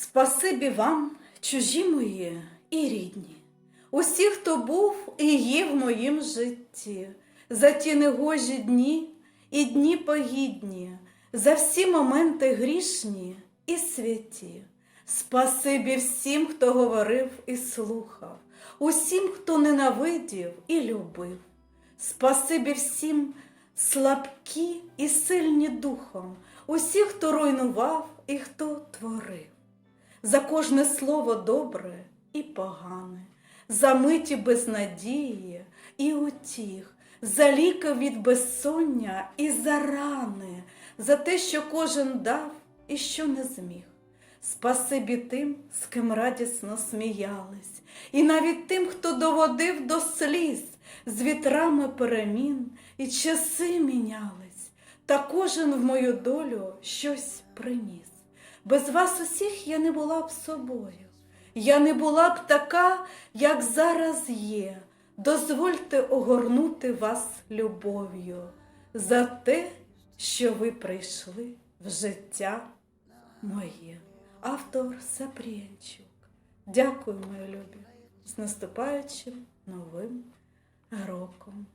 Спасибі вам, чужі мої і рідні, усі, хто був і є в моїм житті, за ті негожі дні і дні погідні, за всі моменти грішні і святі. Спасибі всім, хто говорив і слухав, усім, хто ненавидів і любив. Спасибі всім слабкі і сильні духом, усі, хто руйнував і хто творив за кожне слово добре і погане, за миті безнадії і утіх, за ліки від безсоння і за рани, за те, що кожен дав і що не зміг. Спасибі тим, з ким радісно сміялись, і навіть тим, хто доводив до сліз, з вітрами перемін і часи мінялись, та кожен в мою долю щось приніс. Без вас усіх я не була б собою. Я не була б така, як зараз є. Дозвольте огорнути вас любов'ю за те, що ви прийшли в життя моє. Автор Сапріянчук. Дякую, мої любі, з наступаючим новим роком.